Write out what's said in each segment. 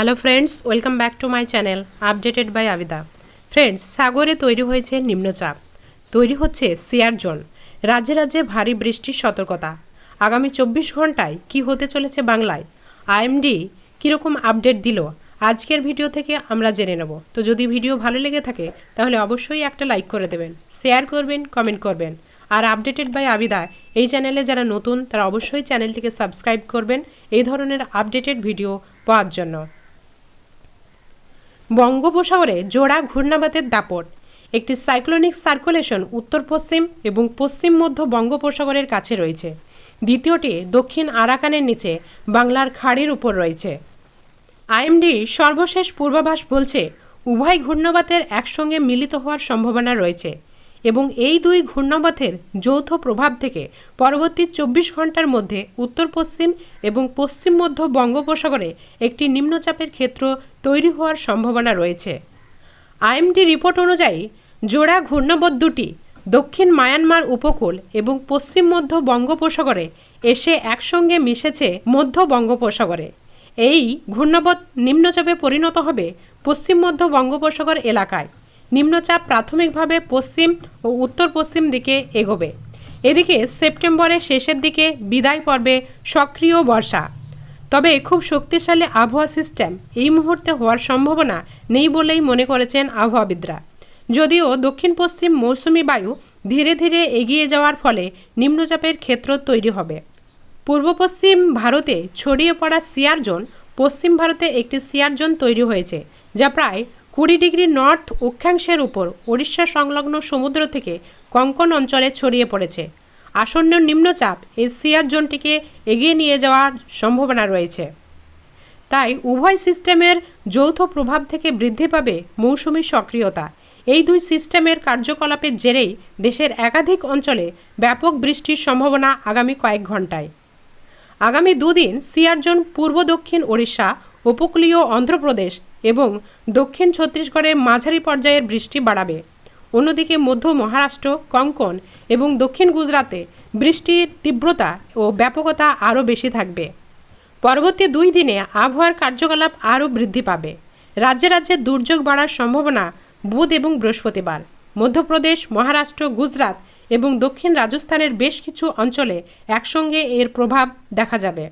Hello friends welcome back to my channel updated by Abida friends সাগরে তৈরি হয়েছে নিম্নচাপ। তৈরি হচ্ছে সিয়ার জোন রাজ্যে রাজ্যে ভারী বৃষ্টির সতর্কতা। আগামী চব্বিশ ঘন্টায় কি হতে চলেছে বাংলায়? আইএমডি কীরকম আপডেট দিল? আজকের ভিডিও থেকে আমরা জেনে নেব। তো যদি ভিডিও ভালো লেগে থাকে, তাহলে অবশ্যই একটা লাইক করে দেবেন, শেয়ার করবেন, কমেন্ট করবেন। আর আপডেটেড বাই আবিদা, এই চ্যানেলে যারা নতুন, তারা অবশ্যই চ্যানেলটিকে সাবস্ক্রাইব করবেন, এই ধরনের আপডেটেড ভিডিও পাওয়ার জন্য। বঙ্গোপসাগরে জোড়া ঘূর্ণাবাতের দাপট, একটি সাইক্লোনিক সার্কুলেশন উত্তর পশ্চিম এবং পশ্চিম মধ্য বঙ্গোপসাগরের কাছে রয়েছে। দ্বিতীয়টি দক্ষিণ আরাকানের নিচে বাংলার খাড়ির উপর রয়েছে। আইএমডি সর্বশেষ পূর্বাভাস বলছে, উভয় ঘূর্ণবাতের একসঙ্গে মিলিত হওয়ার সম্ভাবনা রয়েছে। এবং এই দুই ঘূর্ণাবাতের যৌথ প্রভাব থেকে পরবর্তী চব্বিশ ঘণ্টার মধ্যে উত্তর পশ্চিম এবং পশ্চিম মধ্য বঙ্গোপসাগরে একটি নিম্নচাপের ক্ষেত্র তৈরি হওয়ার সম্ভাবনা রয়েছে। আইএমডি রিপোর্ট অনুযায়ী, জোড়া ঘূর্ণাবত দুটি দক্ষিণ মায়ানমার উপকূল এবং পশ্চিম মধ্য বঙ্গোপসাগরে এসে একসঙ্গে মিশেছে মধ্য বঙ্গোপসাগরে। এই ঘূর্ণাবত নিম্নচাপে পরিণত হবে পশ্চিম মধ্য বঙ্গোপসাগর এলাকায়। নিম্নচাপ প্রাথমিকভাবে পশ্চিম ও উত্তর পশ্চিম দিকে এগোবে। এদিকে সেপ্টেম্বরের শেষের দিকে বিদায় পর্বে সক্রিয় বর্ষা। তবে খুব শক্তিশালী আবহাওয়া সিস্টেম এই মুহূর্তে হওয়ার সম্ভাবনা নেই বলেই মনে করেছেন আবহাওয়াবিদরা। যদিও দক্ষিণ পশ্চিম মৌসুমি বায়ু ধীরে ধীরে এগিয়ে যাওয়ার ফলে নিম্নচাপের ক্ষেত্র তৈরি হবে। পূর্ব পশ্চিম ভারতে ছড়িয়ে পড়া সিয়ার জোন পশ্চিম ভারতে একটি সিয়ার জোন তৈরি হয়েছে, যা প্রায় কুড়ি ডিগ্রি নর্থ অক্ষাংশের উপর ওড়িশা সংলগ্ন সমুদ্র থেকে কঙ্কন অঞ্চলে ছড়িয়ে পড়েছে। আসন্ন নিম্নচাপ এই জোনটিকে এগিয়ে নিয়ে যাওয়ার সম্ভাবনা রয়েছে। তাই উভয় সিস্টেমের যৌথ প্রভাব থেকে বৃদ্ধি পাবে মৌসুমি সক্রিয়তা। এই দুই সিস্টেমের কার্যকলাপের জেরেই দেশের একাধিক অঞ্চলে ব্যাপক বৃষ্টির সম্ভাবনা আগামী কয়েক ঘন্টায় আগামী দুদিন সিয়ারজন পূর্ব দক্ষিণ ওড়িশা, উপকূলীয় অন্ধ্রপ্রদেশ এবং দক্ষিণ ছত্তিশগড়ের মাঝারি পর্যায়ের বৃষ্টি বাড়াবে। অন্যদিকে মধ্য মহারাষ্ট্র, কঙ্কন এবং দক্ষিণ গুজরাতে বৃষ্টির তীব্রতা ও ব্যাপকতা আরও বেশি থাকবে। পরবর্তী দুই দিনে আবহাওয়ার কার্যকলাপ আরও বৃদ্ধি পাবে। রাজ্যে রাজ্যে দুর্যোগ বাড়ার সম্ভাবনা বুধ এবং বৃহস্পতিবার। মধ্যপ্রদেশ, মহারাষ্ট্র গুজরাত এবং দক্ষিণ রাজস্থানের বেশ কিছু অঞ্চলে একসঙ্গে এর প্রভাব দেখা যাবে।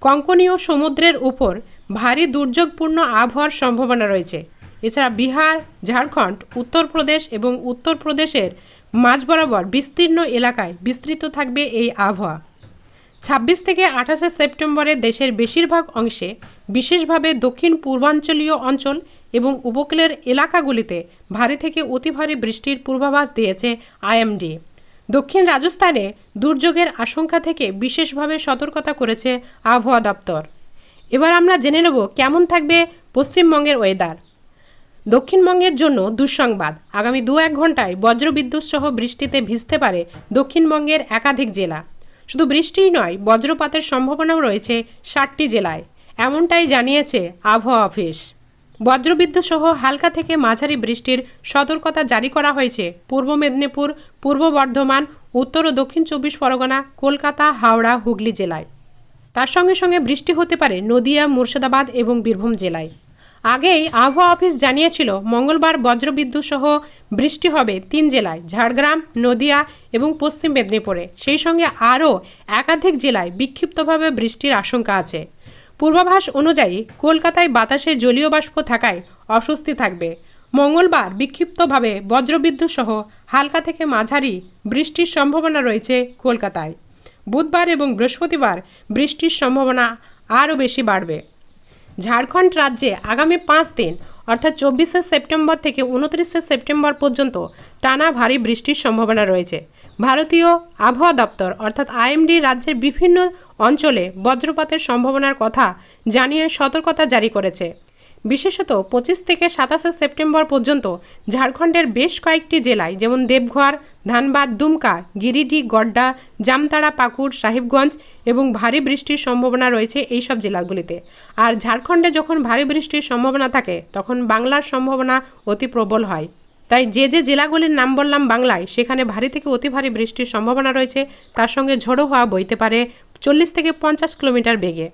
কঙ্কনীয় সমুদ্রের উপর ভারী দুর্যোগপূর্ণ আবহাওয়ার সম্ভাবনা রয়েছে। এছাড়া বিহার, ঝাড়খণ্ড, উত্তরপ্রদেশ এবং উত্তরপ্রদেশের মাঝ বরাবর বিস্তীর্ণ এলাকায় বিস্তৃত থাকবে এই আবহাওয়া। ছাব্বিশ থেকে আঠাশে সেপ্টেম্বরে দেশের বেশিরভাগ অংশে, বিশেষভাবে দক্ষিণ পূর্বাঞ্চলীয় অঞ্চল এবং উপকূলের এলাকাগুলিতে ভারী থেকে অতি ভারী বৃষ্টির পূর্বাভাস দিয়েছে আইএমডি। দক্ষিণ রাজস্থানে দুর্যোগের আশঙ্কা থেকে বিশেষভাবে সতর্কতা করেছে আবহাওয়া দপ্তর। এবার আমরা জেনে নেব কেমন থাকবে পশ্চিমবঙ্গের ওয়েদার দক্ষিণবঙ্গের জন্য দুঃসংবাদ। আগামী দু এক ঘন্টায় বজ্রবিদ্যুৎ সহ বৃষ্টিতে ভিজতে পারে দক্ষিণবঙ্গের একাধিক জেলা। শুধু বৃষ্টিই নয়, বজ্রপাতের সম্ভাবনাও রয়েছে ষাটটি জেলায়। এমনটাই জানিয়েছে আবহাওয়া অফিস। বজ্রবিদ্যুৎ সহ হালকা থেকে মাঝারি বৃষ্টির সতর্কতা জারি করা হয়েছে পূর্ব মেদিনীপুর, পূর্ব বর্ধমান, উত্তর ও দক্ষিণ চব্বিশ পরগনা, কলকাতা, হাওড়া, হুগলি জেলায়। তার সঙ্গে সঙ্গে বৃষ্টি হতে পারে নদিয়া, মুর্শিদাবাদ এবং বীরভূম জেলায়। আগেই আবহাওয়া অফিস জানিয়েছিল, মঙ্গলবার বজ্রবিদ্যুৎ সহ বৃষ্টি হবে তিন জেলায়, ঝাড়গ্রাম, নদিয়া এবং পশ্চিম মেদিনীপুরে। সেই সঙ্গে আরও একাধিক জেলায় বিক্ষিপ্তভাবে বৃষ্টির আশঙ্কা আছে। পূর্বাভাস অনুযায়ী কলকাতায় বাতাসে জলীয় বাষ্প থাকায় অস্বস্তি থাকবে। মঙ্গলবার বিক্ষিপ্তভাবে বজ্রবিদ্যুৎ সহ হালকা থেকে মাঝারি বৃষ্টির সম্ভাবনা রয়েছে কলকাতায়। বুধবার এবং বৃহস্পতিবার বৃষ্টির সম্ভাবনা আরও বেশি বাড়বে। ঝাড়খণ্ড রাজ্যে আগামী পাঁচ দিন, অর্থাৎ চব্বিশে সেপ্টেম্বর থেকে উনত্রিশে সেপ্টেম্বর পর্যন্ত টানা ভারী বৃষ্টির সম্ভাবনা রয়েছে। ভারতীয় আবহাওয়া দপ্তর, অর্থাৎ আইএমডি, রাজ্যের বিভিন্ন অঞ্চলে বজ্রপাতের সম্ভাবনার কথা জানিয়ে সতর্কতা জারি করেছে। বিশেষত পঁচিশ থেকে সাতাশে সেপ্টেম্বর পর্যন্ত ঝাড়খণ্ডের বেশ কয়েকটি জেলায়, যেমন দেবঘর, ধানবাদ, দুমকা, গিরিডি, গড্ডা, জামতাড়া, পাকুড়, সাহিবগঞ্জ এবং ভারী বৃষ্টির সম্ভাবনা রয়েছে এই সব জেলাগুলিতে। আর ঝাড়খণ্ডে যখন ভারী বৃষ্টির সম্ভাবনা থাকে, তখন বাংলার সম্ভাবনা অতি প্রবল হয়। তাই যে যে জেলাগুলির নাম বললাম বাংলায়, সেখানে ভারী থেকে অতি ভারী বৃষ্টির সম্ভাবনা রয়েছে। তার সঙ্গে ঝোড়ো হওয়া বইতে পারে চল্লিশ থেকে পঞ্চাশ কিলোমিটার বেগে।